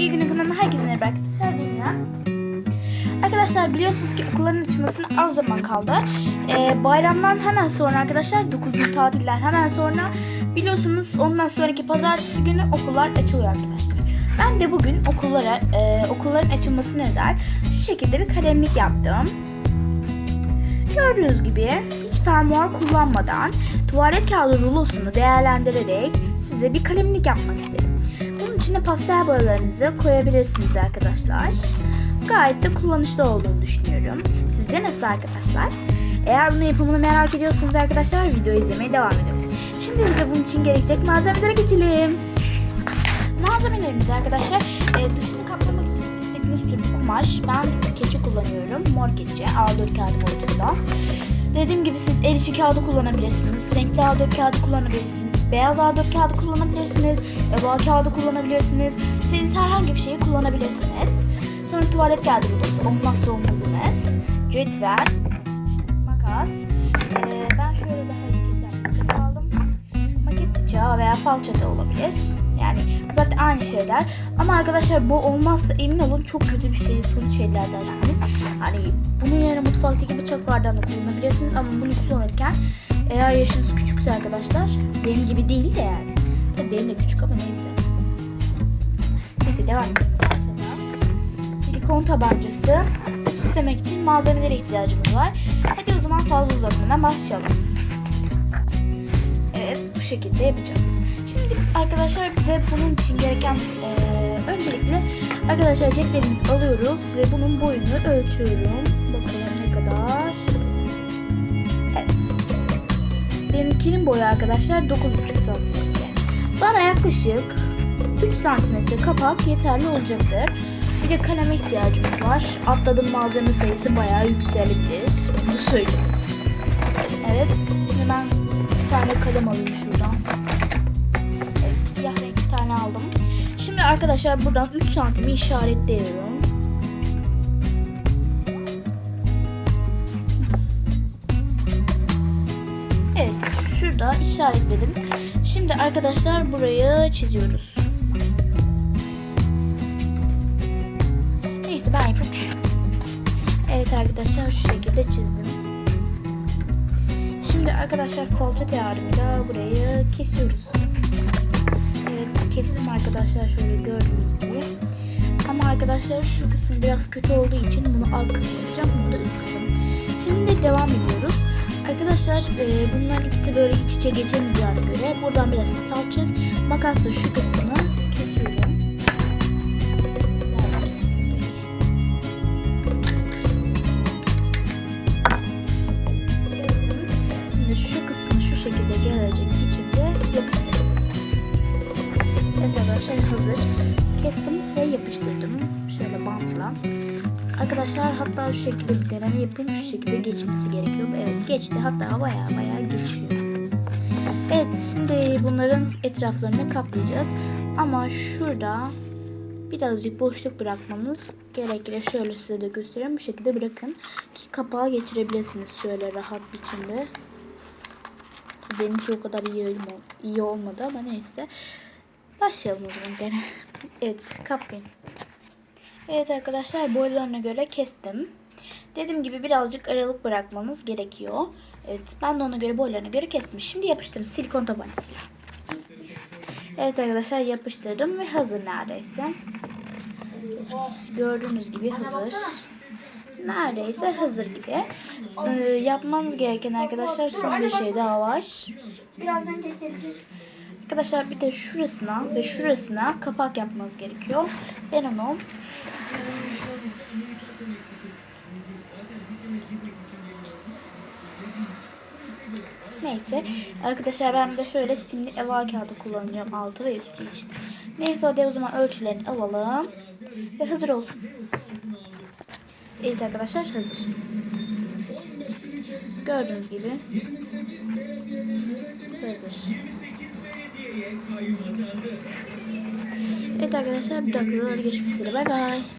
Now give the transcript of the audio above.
İyi günün kanalına herkese merhaba arkadaşlar. Dünya. Arkadaşlar biliyorsunuz ki okulların açılmasına az zaman kaldı. Ee, bayramdan hemen sonra arkadaşlar 9 gün tatiller hemen sonra biliyorsunuz ondan sonraki pazartesi günü okullar açılıyor arkadaşlar. Ben de bugün okullara e, okulların açılmasına özel şu şekilde bir kalemlik yaptım. Gördüğünüz gibi hiç fermuar kullanmadan tuvalet kağıdı rulosunu değerlendirerek size bir kalemlik yapmak istedim. İçine pastel boyalarınızı koyabilirsiniz arkadaşlar. Gayet de kullanışlı olduğunu düşünüyorum. Sizce nasıl arkadaşlar? Eğer bunun yapımını merak ediyorsanız arkadaşlar video izlemeye devam edin. Şimdi bize bunun için gerekecek malzemelere geçelim. Malzemelerimiz arkadaşlar e, dışını kaplamak istediğiniz tür kumaş. Ben keçi kullanıyorum. Mor keçi. A4 kağıdı boyutunda. Dediğim gibi siz el işi kağıdı kullanabilirsiniz. Renkli A4 kağıdı kullanabilirsiniz. Beyaz A4 kağıdı kullanabilirsiniz. EBA kağıdı kullanabilirsiniz. Siz herhangi bir şeyi kullanabilirsiniz. Sonra tuvalet kağıdı rulosu. Olmazsa olmazımız. Cetvel. Makas. Ee, ben şöyle daha iyi makas aldım. Maket bıçağı veya falça da olabilir. Yani zaten aynı şeyler. Ama arkadaşlar bu olmazsa emin olun çok kötü bir şey sonuç şeyler dersiniz. Hani bunun yerine mutfaktaki bıçaklardan da kullanabilirsiniz ama bunu kullanırken eğer yaşınız küçükse arkadaşlar benim gibi değil de yani. Tabii benim de küçük ama neyse. Neyse devam edelim. Silikon tabancası süslemek için malzemelere ihtiyacımız var. Hadi o zaman fazla uzatmadan başlayalım. Evet bu şekilde yapacağız. Şimdi arkadaşlar bize bunun için gereken eee, öncelikle arkadaşlar ceplerimizi alıyoruz ve bunun boyunu ölçüyorum. Bakalım ne kadar. Benimkinin boyu arkadaşlar 9,5 santimetre. Bana yaklaşık 3 santimetre kapak yeterli olacaktır. Bir de kaleme ihtiyacımız var. Atladığım malzeme sayısı bayağı yükselecek. Bunu söyleyeyim. Evet. Şimdi ben bir tane kalem alayım şuradan. Evet, siyah renk tane aldım. Şimdi arkadaşlar buradan 3 santimi işaretliyorum. Şurada işaretledim. Şimdi arkadaşlar burayı çiziyoruz. Neyse ben yapayım. Evet arkadaşlar şu şekilde çizdim. Şimdi arkadaşlar falçata yardımıyla burayı kesiyoruz. Evet kestim arkadaşlar şöyle gördüğünüz gibi. Ama arkadaşlar şu kısım biraz kötü olduğu için bunu alt kısmı yapacağım. Bunu da üst kısım. Şimdi devam ediyoruz. Arkadaşlar e, bunların ikisi böyle iç içe geçemeyeceğine göre buradan biraz salçız. Makasla şu kısmını Arkadaşlar hatta şu şekilde bir deneme yapayım. Şu şekilde geçmesi gerekiyor. Evet geçti. Hatta baya baya geçiyor. Evet şimdi bunların etraflarını kaplayacağız. Ama şurada birazcık boşluk bırakmanız gerekli. Şöyle size de göstereyim. Bu şekilde bırakın ki kapağı geçirebilirsiniz şöyle rahat biçimde. Benimki o kadar iyi, olma- iyi olmadı ama neyse. Başlayalım o zaman evet kaplayın. Evet arkadaşlar boylarına göre kestim. Dediğim gibi birazcık aralık bırakmanız gerekiyor. Evet ben de ona göre boylarına göre kestim. Şimdi yapıştırdım silikon tabancasıyla. Evet arkadaşlar yapıştırdım ve hazır neredeyse. Evet, gördüğünüz gibi hazır. Neredeyse hazır gibi. Ee, yapmanız gereken arkadaşlar son bir şey daha var. Birazdan gelecek. Arkadaşlar bir de şurasına ve şurasına kapak yapmanız gerekiyor. Ben onu Neyse. Arkadaşlar ben de şöyle simli eva kağıdı kullanacağım altı ve üstü için. Neyse hadi o zaman ölçülerini alalım. Ve hazır olsun. Evet arkadaşlar hazır. Gördüğünüz gibi hazır. Evet arkadaşlar bir dakika geçmesiyle bay bay.